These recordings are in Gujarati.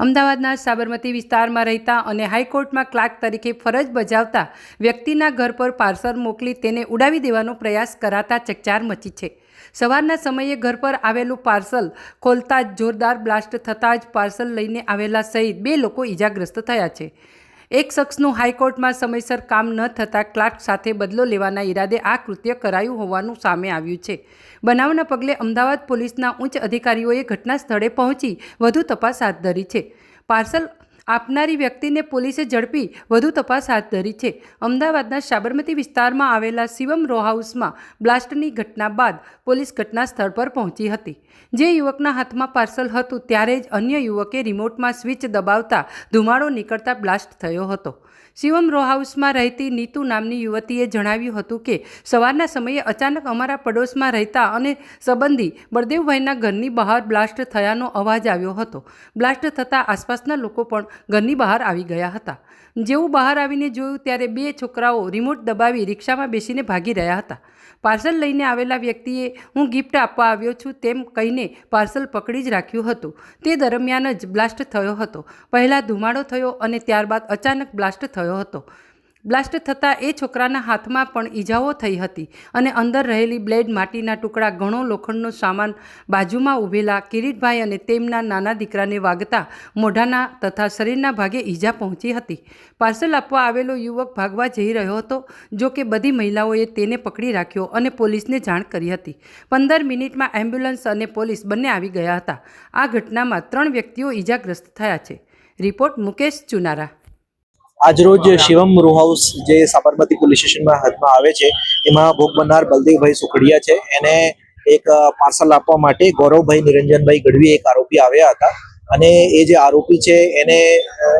અમદાવાદના સાબરમતી વિસ્તારમાં રહેતા અને હાઈકોર્ટમાં ક્લાર્ક તરીકે ફરજ બજાવતા વ્યક્તિના ઘર પર પાર્સલ મોકલી તેને ઉડાવી દેવાનો પ્રયાસ કરાતા ચકચાર મચી છે. સવારના સમયે ઘર પર આવેલું પાર્સલ ખોલતા જ જોરદાર બ્લાસ્ટ થતાં જ પાર્સલ લઈને આવેલા સહિત બે લોકો ઈજાગ્રસ્ત થયા છે. એક શખ્સનું હાઈકોર્ટમાં સમયસર કામ ન થતાં ક્લાર્ક સાથે બદલો લેવાના ઈરાદે આ કૃત્ય કરાયું હોવાનું સામે આવ્યું છે. બનાવના પગલે અમદાવાદ પોલીસના ઉચ્ચ અધિકારીઓએ ઘટના સ્થળે પહોંચી વધુ તપાસ હાથ ધરી છે. પાર્સલ આપનારી વ્યક્તિને પોલીસે ઝડપી વધુ તપાસ હાથ ધરી છે. અમદાવાદના સાબરમતી વિસ્તારમાં આવેલા શિવમ રો હાઉસમાં બ્લાસ્ટની ઘટના બાદ પોલીસ ઘટના સ્થળ પર પહોંચી હતી. જે યુવકના હાથમાં પાર્સલ હતું ત્યારે જ અન્ય યુવકે રિમોટમાં સ્વિચ દબાવતા ધુમાડો નીકળતા બ્લાસ્ટ થયો હતો. શિવમ રો હાઉસમાં રહેતી નીતુ નામની યુવતીએ જણાવ્યું હતું કે, સવારના સમયે અચાનક અમારા પડોશમાં રહેતા અને સંબંધી બળદેવભાઈના ઘરની બહાર બ્લાસ્ટ થયાનો અવાજ આવ્યો હતો. બ્લાસ્ટ થતાં આસપાસના લોકો પણ ઘરની બહાર આવી ગયા હતા. જેવું બહાર આવીને જોયું ત્યારે બે છોકરાઓ રિમોટ દબાવી રિક્ષામાં બેસીને ભાગી રહ્યા હતા. પાર્સલ લઈને આવેલા વ્યક્તિએ, હું ગિફ્ટ આપવા આવ્યો છું, તેમ કહીને પાર્સલ પકડી જ રાખ્યું હતું. તે દરમિયાન જ બ્લાસ્ટ થયો હતો. પહેલાં ધુમાડો થયો અને ત્યારબાદ અચાનક બ્લાસ્ટ થયો હતો. બ્લાસ્ટ થતાં એ છોકરાના હાથમાં પણ ઈજાઓ થઈ હતી અને અંદર રહેલી બ્લેડ માટીના ટુકડા ઘણો લોખંડનો સામાન બાજુમાં ઊભેલા કિરીટભાઈ અને તેમના નાના દીકરાને વાગતા મોઢાના તથા શરીરના ભાગે ઈજા પહોંચી હતી. પાર્સલ આપવા આવેલો યુવક ભાગવા જઈ રહ્યો હતો, જો કે બધી મહિલાઓએ તેને પકડી રાખ્યો અને પોલીસને જાણ કરી હતી. પંદર મિનિટમાં એમ્બ્યુલન્સ અને પોલીસ બંને આવી ગયા હતા. આ ઘટનામાં ત્રણ વ્યક્તિઓ ઈજાગ્રસ્ત થયા છે. રિપોર્ટ મુકેશ ચુનારા. આજરોજ શિવમ રો હાઉસ જે સાબરમતી પોલીસ સ્ટેશનમાં હાથમાં આવે છે એમાં ભોગ બનનાર બલદેવભાઈ સુખડિયા છે. એને એક પાર્સલ આપવા માટે ગૌરવભાઈ નિરંજનભાઈ ગઢવી એક આરોપી આવ્યા હતા. અને એ જે આરોપી છે એને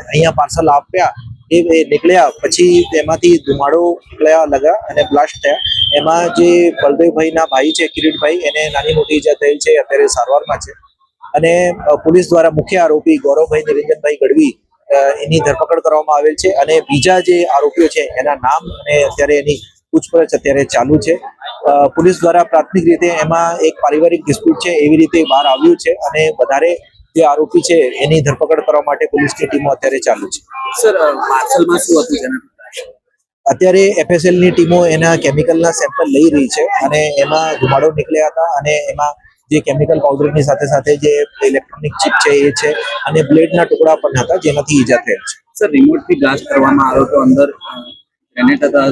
અહીંયા પાર્સલ આપ્યા એ નીકળ્યા પછી તેમાંથી ધુમાડો નીકળ્યા લગા અને બ્લાસ્ટ થયા. એમાં જે બલદેવભાઈના ભાઈ છે કિરીટભાઈ એને નાની મોટી ઈજા થઈ છે અત્યારે સારવારમાં છે. અને પોલીસ દ્વારા મુખ્ય આરોપી ગૌરવભાઈ નિરંજનભાઈ ગઢવી એની ધરપકડ કરવામાં આવેલ છે અને બીજા જે આરોપીઓ છે એના નામ અને અત્યારે એની પૂછપરછ અત્યારે ચાલુ છે. પોલીસ દ્વારા પ્રાથમિક રીતે એમાં એક પારિવારિક ડિસ્પ્યુટ છે એવી રીતે બહાર આવ્યું છે અને વધારે જે આરોપી છે એની ધરપકડ કરવા માટે પોલીસની ટીમો અત્યારે ચાલુ છે. સર પાર્સલમાં શું હતું જેના અત્યારે એફએસએલની ટીમો એના કેમિકલના સેમ્પલ લઈ રહી છે અને એમાં ધુમાડો નીકળ્યા હતા અને એમાં જે કેમિકલ પાવડરની સાથે સાથે જે ઇલેક્ટ્રોનિક ચિપ છે એ છે અને બ્લેડના ટુકડા પણ હતા જેનાથી ઈજા થયેલ છે. સર રિમોટથી બ્લાસ્ટ કરવામાં આવ્યો તો અંદર ગ્રેનેડ હતા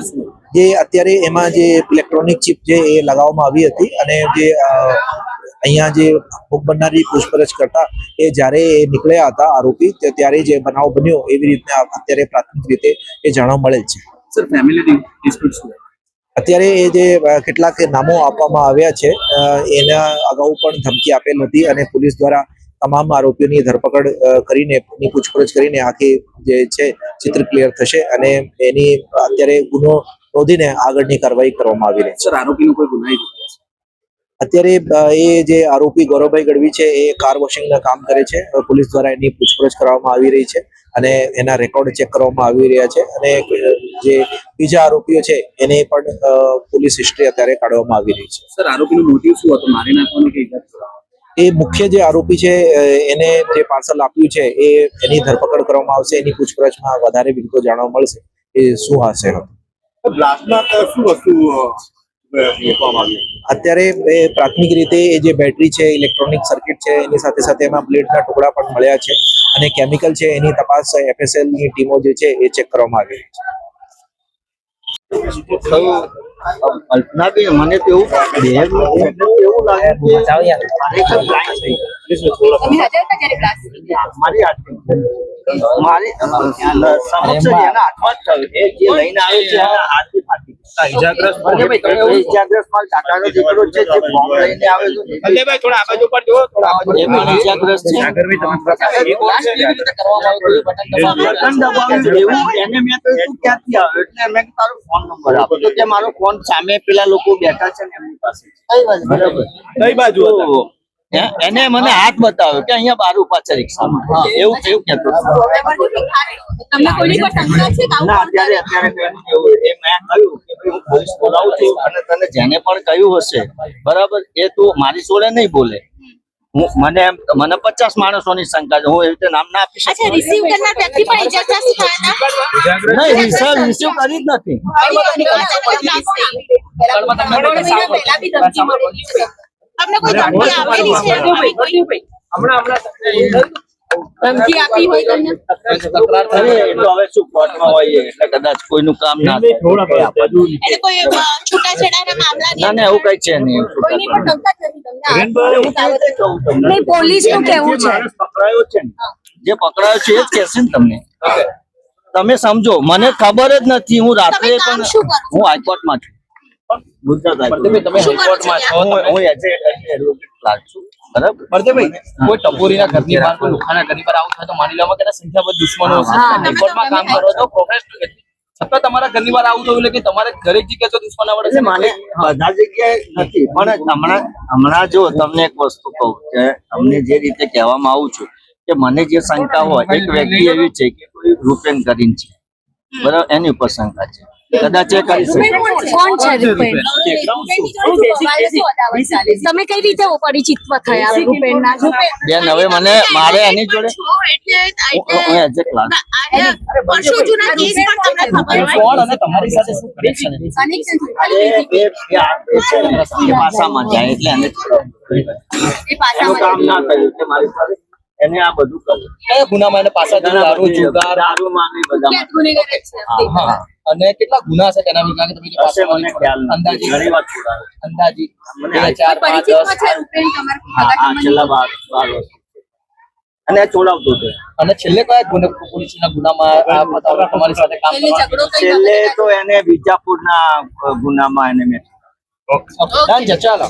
જે અત્યારે એમાં જે ઇલેક્ટ્રોનિક ચિપ છે એ લગાવવામાં આવી હતી અને જે અહીંયા જે ભોગ બનનારી પૂછપરછ કરતા એ જ્યારે એ નીકળ્યા હતા આરોપી ત્યારે જે બનાવ બન્યો એવી રીતના અત્યારે પ્રાથમિક રીતે એ જાણવા મળેલ છે. સર ફેમિલી ડિસ્પ્યુટ શું? અત્યારે એ જે કેટલાક નામો આપવામાં આવ્યા છે એના અગાઉ પણ ધમકી આપેલ હતી અને પોલીસ દ્વારા તમામ આરોપીઓની ધરપકડ કરીને, એની પૂછપરછ કરીને આખી જે છે, ચિત્ર ક્લિયર થશે અને એની અત્યારે ગુનો નોંધીને આગળની કાર્યવાહી કરવામાં આવી રહી છે. સર, આરોપીનો કોઈ ગુનાહિત અત્યારે એ જે આરોપી ગૌરવભાઈ ગઢવી છે એ કાર વોશિંગના કામ કરે છે. પોલીસ દ્વારા એની પૂછપરછ કરવામાં આવી રહી છે અને એના રેકોર્ડ ચેક કરવામાં આવી રહ્યા છે અને જે બીજા આરોપીઓ છે એને પણ પોલીસ હિસ્ટ્રી અત્યારે કાઢવામાં આવી રહી છે. સર આરોપીનું મોટિવ શું હતું? મારી નાખવાનું કે એ મુખ્ય જે આરોપી છે એને જે પાર્સલ આપ્યું છે એ એની ધરપકડ કરવામાં આવશે. એની પૂછપરછમાં વધારે વિગતો જાણવા મળશે એ શું હશે બ્લાસ્ટમાં શું વસ્તુ અ, મૂકવામાં અત્યારે પ્રાથમિક રીતે એ જે બેટરી છે ઇલેક્ટ્રોનિક સર્કિટ છે એની સાથે સાથે એમાં બ્લેડના ટુકડા પણ મળ્યા છે અને કેમિકલ છે એની તપાસ એફએસએલની ટીમો જે છે એ ચેક કરવામાં આવી રહી છે. મને તો એવું એવું લાગે મારી જ લઈને આવે છે ઇજાગ્રસ્ત બટન એવું એને મેં તું ક્યાંથી આવ્યો એટલે મેં તારો ફોન નંબર આપો. તો કે મારો ફોન સામે પેલા લોકો બેઠા છે ને એમની પાસે. કઈ બાજુ? એને મને હાથ બતાવ્યો કે અહીંયા બાર ઊભા છે રિક્ષામાં એવું એવું કહેતો હતો. તમને કોઈની પર શંકા છે કે આવું ના કોણ અત્યારે અત્યારે કંઈ નહીં. એવું એ મેં કહ્યું કે ભાઈ હું પોલીસ બોલાવું છું અને તને જેને પણ કહ્યું હશે બરાબર એ તું મારી સોડે નહીં બોલે. હું મને મને પચાસ માણસોની શંકા છે હું એવી રીતે નામ ના આપી અચ્છા શકું? રિસીવ કરનાર વ્યક્તિ પણ ઇજાગ્રસ્ત નહીં રિસીવ રિસીવ કરી જ નથી. તમને કોઈ ધમકી આપેલી છે? આવી કોઈ ધમકી આપી હોય તમને? અરે, એ તો હવે શું કોર્ટમાં હોઈએ? એટલે કદાચ કોઈનું કામ ના થાય. એટલે કોઈ છૂટાછેડાના મામલા ના ના એવું કઈ છે નહીં કોઈની પણ ધમકા નથી તમને. નહીં પોલીસનું કેવું છે? પકડાયો છે જે પકડાયો છે એ જ કહેશે ને તમને. તમે સમજો મને ખબર જ નથી હું રાત્રે પણ? હું હાઈકોર્ટમાં છું. તમારા ઘરની વાર આવું થયું એટલે કે તમારે દરેક જગ્યાએ તો દુશ્મન આવડે એટલે બધા જગ્યાએ નથી પણ હમણાં હમણાં જો તમને એક વસ્તુ કહું કે તમને જે રીતે કહેવામાં આવું છું કે મને જે શંકા હોય એક વ્યક્તિ એવી છે કે કોઈ રૂપેન કરીને છે. બરાબર? એની ઉપર શંકા છે. કદાચ એ કરી શકે. કોણ છે? રૂપેન તમે કઈ રીતે પરિચિત થયા રૂપેનના બેન હવે મને મારે એની જોડે ને, પાસામાં જાય એટલે એને એ એનું પાસામાં કામ ના કર્યું એટલે મારી સાથે? એને આ બધું કર્યું. કયા ગુનામાં એને? દારૂ જુગાર? ને બધામાં. અને કેટલા ગુના છે તેના વિશે? તમે જે હશે મને ખ્યાલ. અંદાજી ઘણી વાત છોડાવે. અંદાજી મને બે, ચાર પાંચ દસ. પરિચિતમાં છે રૂપિયા તમારે હા, છેલ્લા બાર બાર વર્ષ અને આ છોડાવતો હતો. અને છેલ્લે કયા ગુને પોલીસના ગુનામાં આ બતાવો તમારી સાથે કામ છેલ્લે તો એને વિજાપુરના ગુનામાં એને મેં ઓકે. છે ચાલો.